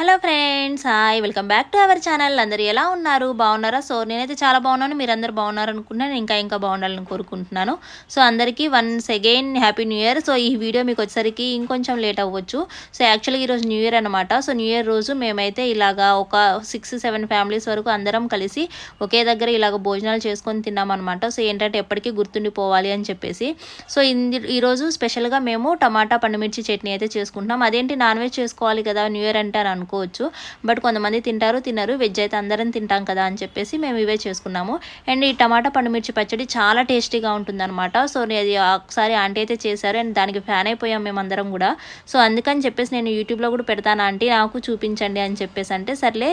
Hello friends hi. Welcome back to our channel. అందరు ఎలా ఉన్నారు? బాగున్నారా? సో నేనైతే చాలా బాగున్నాను. మీరు అందరు బాగున్నారు అనుకుంటున్నాను ఇంకా ఇంకా బాగుండాలని కోరుకుంటున్నాను. సో అందరికీ once again happy new year so ఈ వీడియో మీకు వచ్చేసరికి ఇంకొంచెం లేట్ అవ్వచ్చు. సో యాక్చువల్గా ఈరోజు న్యూ ఇయర్ అనమాట సో న్యూ ఇయర్ రోజు మేమైతే ఇలాగా ఒక సిక్స్ సెవెన్ ఫ్యామిలీస్ వరకు అందరం కలిసి ఒకే దగ్గర ఇలాగ భోజనాలు చేసుకొని తిన్నామన్నమాట. సో ఏంటంటే ఎప్పటికీ గుర్తుండిపోవాలి అని చెప్పేసి. సో ఇంది ఈరోజు స్పెషల్గా మేము టమాటా పండుమిర్చి చట్నీ అయితే చేసుకుంటున్నాం. అదేంటి నాన్ వెజ్ చేసుకోవాలి కదా న్యూ ఇయర్ అంటే అని అనుకోవచ్చు. బట్ కొంతమంది తింటారు తినరు. వెజ్ అయితే అందరం తింటాం కదా అని చెప్పేసి మేము ఇవే చేసుకున్నాము. అండ్ ఈ టమాటా పండుమిర్చి పచ్చడి చాలా టేస్టీగా ఉంటుందన్నమాట. సో అది ఒకసారి ఆంటీ అయితే చేశారు. అండ్ దానికి ఫ్యాన్ అయిపోయాం మేమందరం కూడా. సో అందుకని చెప్పేసి నేను యూట్యూబ్లో కూడా పెడతాను ఆంటీ నాకు చూపించండి అని చెప్పేసి అంటే సర్లే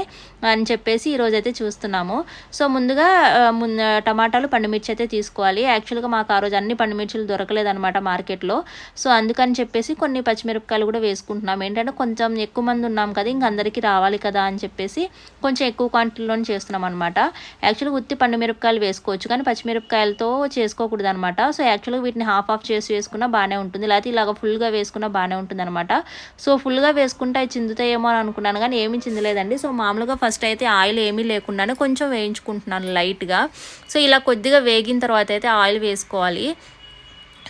అని చెప్పేసి ఈరోజు అయితే చూస్తున్నాము. సో ముందుగా ముందు టమాటాలు పండుమిర్చి అయితే తీసుకోవాలి. యాక్చువల్గా మాకు ఆ రోజు అన్ని పండుమిర్చిలు దొరకలేదన్నమాట మార్కెట్లో. సో అందుకని చెప్పేసి కొన్ని పచ్చిమిరపకాయలు కూడా వేసుకుంటున్నాం. ఏంటంటే కొంచెం ఎక్కువ మంది ఉన్నాం కదా ఇంకా అందరికీ రావాలి కదా అని చెప్పేసి కొంచెం ఎక్కువ క్వాంటిటీలో చేస్తున్నాం అనమాట యాక్చువల్గా ఉత్తి పండు మిరపకాయలు వేసుకోవచ్చు కానీ పచ్చిమిరపకాయలతో చేసుకోకూడదు అనమాట సో యాక్చువల్గా వీటిని హాఫ్ ఆఫ్ చేసి వేసుకున్నా బాగానే ఉంటుంది. లేకపోతే ఇలాగ ఫుల్గా వేసుకున్నా బాగానే ఉంటుంది అనమాట సో ఫుల్గా వేసుకుంటే అవి చిందుతాయేమో అని అనుకున్నాను కానీ ఏమీ చిందలేదండి. సో మామూలుగా ఫస్ట్ అయితే ఆయిల్ ఏమీ లేకుండానే కొంచెం వేయించుకుంటున్నాను లైట్గా. సో ఇలా కొద్దిగా వేగిన తర్వాత అయితే ఆయిల్ వేసుకోవాలి.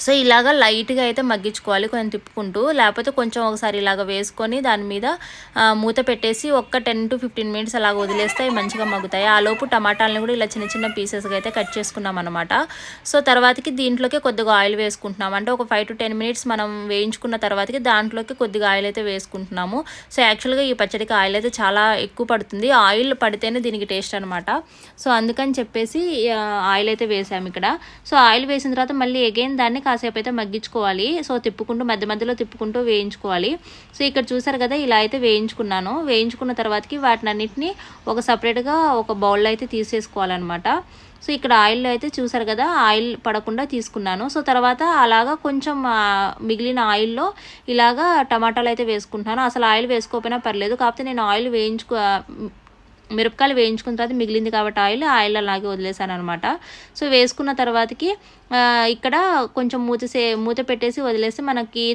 సో ఇలాగ లైట్గా అయితే మగ్గించుకోవాలి కొంచెం తిప్పుకుంటూ. లేకపోతే కొంచెం ఒకసారి ఇలాగ వేసుకొని దాని మీద మూత పెట్టేసి ఒక్క టెన్ టు ఫిఫ్టీన్ మినిట్స్ అలాగ వదిలేస్తే అవి మంచిగా మగ్గుతాయి. ఆ లోపు టమాటాలను కూడా ఇలా చిన్న చిన్న పీసెస్గా అయితే కట్ చేసుకున్నాం అనమాట సో తర్వాతకి దీంట్లోకి కొద్దిగా ఆయిల్ వేసుకుంటున్నాం. అంటే ఒక ఫైవ్ టు టెన్ మినిట్స్ మనం వేయించుకున్న తర్వాతకి దాంట్లోకి కొద్దిగా ఆయిల్ అయితే వేసుకుంటున్నాము. సో యాక్చువల్గా ఈ పచ్చడికి ఆయిల్ అయితే చాలా ఎక్కువ పడుతుంది. ఆయిల్ పడితేనే దీనికి టేస్ట్ అనమాట సో అందుకని చెప్పేసి ఆయిల్ అయితే వేసాము ఇక్కడ. సో ఆయిల్ వేసిన తర్వాత మళ్ళీ అగైన్ దాన్ని కాసేపు అయితే మగ్గించుకోవాలి. సో తిప్పుకుంటూ మధ్య మధ్యలో తిప్పుకుంటూ వేయించుకోవాలి. సో ఇక్కడ చూసారు కదా ఇలా అయితే వేయించుకున్నాను. వేయించుకున్న తర్వాతకి వాటిని అన్నింటినీ ఒక సపరేట్గా ఒక బౌల్లో అయితే తీసేసుకోవాలన్నమాట. సో ఇక్కడ ఆయిల్ అయితే చూసారు కదా ఆయిల్ పడకుండా తీసుకున్నాను. సో తర్వాత అలాగా కొంచెం మిగిలిన ఆయిల్లో ఇలాగా టమాటాలు అయితే వేసుకుంటున్నాను. అసలు ఆయిల్ వేసుకోకపోయినా పర్లేదు. కాకపోతే నేను ఆయిల్ వేయించుకో మిరపకాయలు వేయించుకున్న తర్వాత మిగిలింది కాబట్టి ఆయిల్ ఆయిల్ అలాగే వదిలేసాను అనమాట సో వేసుకున్న తర్వాతకి ఇక్కడ కొంచెం మూత సే మూత పెట్టేసి వదిలేస్తే మనకి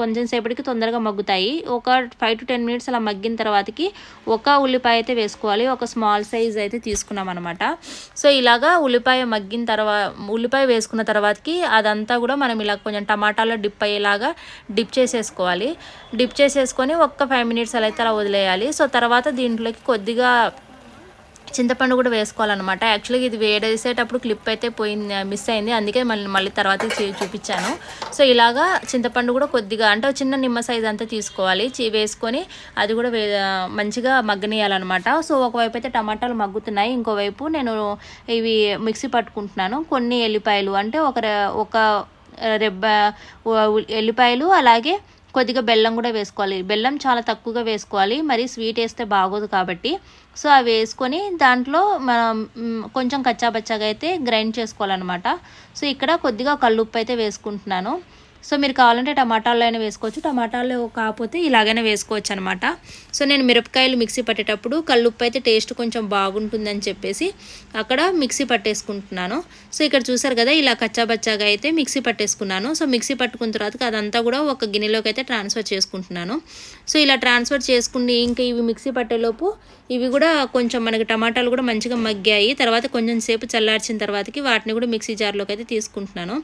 కొంచెం సేపటికి తొందరగా మగ్గుతాయి. ఒక ఫైవ్ టు టెన్ మినిట్స్ అలా మగ్గిన తర్వాతకి ఒక ఉల్లిపాయ అయితే వేసుకోవాలి. ఒక స్మాల్ సైజ్ అయితే తీసుకున్నాం అనమాట సో ఇలాగా ఉల్లిపాయ మగ్గిన తర్వాత ఉల్లిపాయ వేసుకున్న తర్వాతకి అదంతా కూడా మనం ఇలా కొంచెం టమాటాలో డిప్ అయ్యేలాగా డిప్ చేసేసుకోవాలి. డిప్ చేసేసుకొని ఒక్క ఫైవ్ మినిట్స్ అలా అయితే అలా వదిలేయాలి. సో తర్వాత దీంట్లోకి కొద్దిగా చింతపండు కూడా వేసుకోవాలన్నమాట. యాక్చువల్గా ఇది వేడేసేటప్పుడు క్లిప్ అయితే పోయింది మిస్ అయింది. అందుకే మళ్ళీ మళ్ళీ తర్వాత చూపించాను. సో ఇలాగా చింతపండు కూడా కొద్దిగా అంటే చిన్న నిమ్మ సైజ్ అంతా తీసుకోవాలి. వేసుకొని అది కూడా మంచిగా మగ్గనియాలన్నమాట. సో ఒకవైపు అయితే టమాటాలు మగ్గుతున్నాయి. ఇంకోవైపు నేను ఇవి మిక్సీ పట్టుకుంటున్నాను. కొన్ని ఎల్లిపాయలు అంటే ఒక ఒక రెబ్బ ఎల్లిపాయలు అలాగే కొద్దిగా బెల్లం కూడా వేసుకోవాలి. బెల్లం చాలా తక్కువగా వేసుకోవాలి. మరి స్వీట్ వేస్తే బాగోదు కాబట్టి. సో అవి వేసుకొని దాంట్లో మనం కొంచెం కచ్చాబచ్చాగా అయితే గ్రైండ్ చేసుకోవాలన్నమాట. సో ఇక్కడ కొద్దిగా కళ్ళుప్పు అయితే వేసుకుంటున్నాను. సో మీరు కావాలంటే టమాటాల్లో అయినా వేసుకోవచ్చు. టమాటాలు కాకపోతే ఇలాగైనా వేసుకోవచ్చు అనమాట సో నేను మిరపకాయలు మిక్సీ పట్టేటప్పుడు కల్లుప్పు అయితే టేస్ట్ కొంచెం బాగుంటుందని చెప్పేసి అక్కడ మిక్సీ పట్టేసుకుంటున్నాను. సో ఇక్కడ చూసారు కదా ఇలా కచ్చాబచ్చాగా అయితే మిక్సీ పట్టేసుకున్నాను. సో మిక్సీ పట్టుకున్న తర్వాత అదంతా కూడా ఒక గిన్నెలోకి అయితే ట్రాన్స్ఫర్ చేసుకుంటున్నాను. సో ఇలా ట్రాన్స్ఫర్ చేసుకుని ఇంకా ఇవి మిక్సీ పట్టేలోపు ఇవి కూడా కొంచెం మనకి టమాటాలు కూడా మంచిగా మగ్గాయి. తర్వాత కొంచెం సేపు చల్లార్చిన తర్వాతకి వాటిని కూడా మిక్సీ జార్లోకి అయితే తీసుకుంటున్నాను.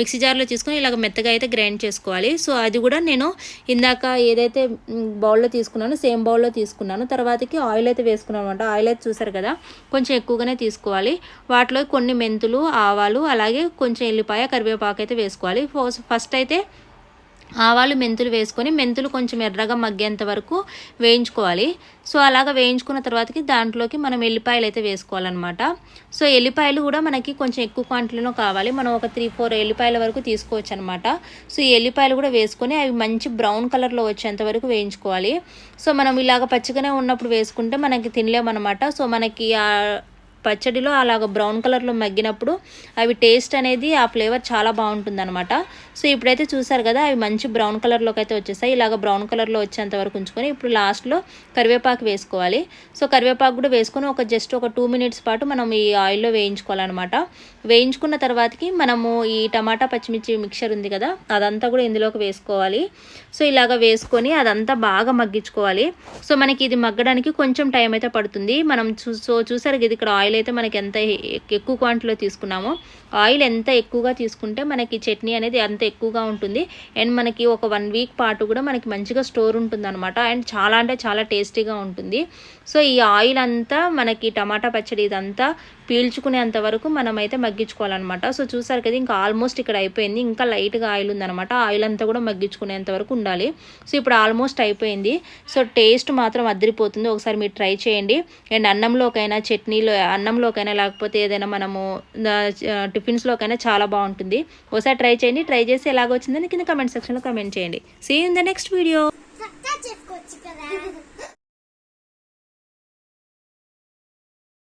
మిక్సీ జార్లో తీసుకొని ఇలాగ మెత్తగా అయితే గ్రైండ్ చేసుకోవాలి. సో అది కూడా నేను ఇందాక ఏదైతే బౌల్లో తీసుకున్నానో సేమ్ బౌల్లో తీసుకున్నాను. తర్వాతకి ఆయిల్ అయితే వేసుకున్నాను అనమాట ఆయిల్ అయితే చూసారు కదా కొంచెం ఎక్కువగానే తీసుకోవాలి. వాటిలో కొన్ని మెంతులు ఆవాలు అలాగే కొంచెం ఎల్లిపాయ కరివేపాకు అయితే వేసుకోవాలి. ఫస్ట్ అయితే ఆవాలు మెంతులు వేసుకొని మెంతులు కొంచెం ఎర్రగా మగ్గేంత వరకు వేయించుకోవాలి. సో అలాగ వేయించుకున్న తర్వాతకి దాంట్లోకి మనం ఎల్లిపాయలు అయితే వేసుకోవాలన్నమాట. సో ఎల్లిపాయలు కూడా మనకి కొంచెం ఎక్కువ క్వాంటిటీలో కావాలి. మనం ఒక త్రీ ఫోర్ ఎల్లిపాయల వరకు తీసుకోవచ్చు అనమాట సో ఈ ఎల్లిపాయలు కూడా వేసుకొని అవి మంచి బ్రౌన్ కలర్లో వచ్చేంత వరకు వేయించుకోవాలి. సో మనం ఇలాగ పచ్చిగానే ఉన్నప్పుడు వేసుకుంటే మనకి తినలేమన్నమాట. సో మనకి పచ్చడిలో అలాగ బ్రౌన్ కలర్లో మగ్గినప్పుడు అవి టేస్ట్ అనేది ఆ ఫ్లేవర్ చాలా బాగుంటుంది అనమాట సో ఇప్పుడైతే చూసారు కదా అవి మంచి బ్రౌన్ కలర్లోకి అయితే వచ్చేసాయి. ఇలాగ బ్రౌన్ కలర్లో వచ్చేంత వరకు ఉంచుకొని ఇప్పుడు లాస్ట్లో కరివేపాకు వేసుకోవాలి. సో కరివేపాకు కూడా వేసుకొని ఒక జస్ట్ ఒక టూ మినిట్స్ పాటు మనం ఈ ఆయిల్లో వేయించుకోవాలన్నమాట. వేయించుకున్న తర్వాతకి మనము ఈ టమాటా పచ్చిమిర్చి మిక్చర్ ఉంది కదా అదంతా కూడా ఇందులోకి వేసుకోవాలి. సో ఇలాగ వేసుకొని అదంతా బాగా మగ్గించుకోవాలి. సో మనకి ఇది మగ్గడానికి కొంచెం టైం అయితే పడుతుంది. మనం చూ సో చూసారు ఇది ఇక్కడ ఆయిల్ అయితే మనకి ఎంత ఎక్కువ క్వాంటిటీలో తీసుకున్నామో ఆయిల్ ఎంత ఎక్కువగా తీసుకుంటే మనకి చట్నీ అనేది అంత ఎక్కువగా ఉంటుంది. అండ్ మనకి ఒక వన్ వీక్ పాటు కూడా మనకి మంచిగా స్టోర్ ఉంటుంది అనమాట అండ్ చాలా అంటే చాలా టేస్టీగా ఉంటుంది. సో ఈ ఆయిల్ అంతా మనకి టమాటా పచ్చడి ఇదంతా పీల్చుకునేంత వరకు మనమైతే మగ్గించుకోవాలన్నమాట. సో చూసారు కదా ఇంకా ఆల్మోస్ట్ ఇక్కడ అయిపోయింది. ఇంకా లైట్గా ఆయిల్ ఉందన్నమాట. ఆయిల్ అంతా కూడా మగ్గించుకునేంత వరకు ఉండాలి. సో ఇప్పుడు ఆల్మోస్ట్ అయిపోయింది. సో టేస్ట్ మాత్రం అదిరిపోతుంది. ఒకసారి మీరు ట్రై చేయండి. అండ్ అన్నంలోకైనా చట్నీలో అన్నంలోకైనా లేకపోతే ఏదైనా మనము టిఫిన్స్లోకైనా చాలా బాగుంటుంది. ఒకసారి ట్రై చేయండి. ట్రై చేసి ఎలాగ వచ్చిందని కింద కమెంట్ సెక్షన్లో కమెంట్ చేయండి. See in the next video కదా.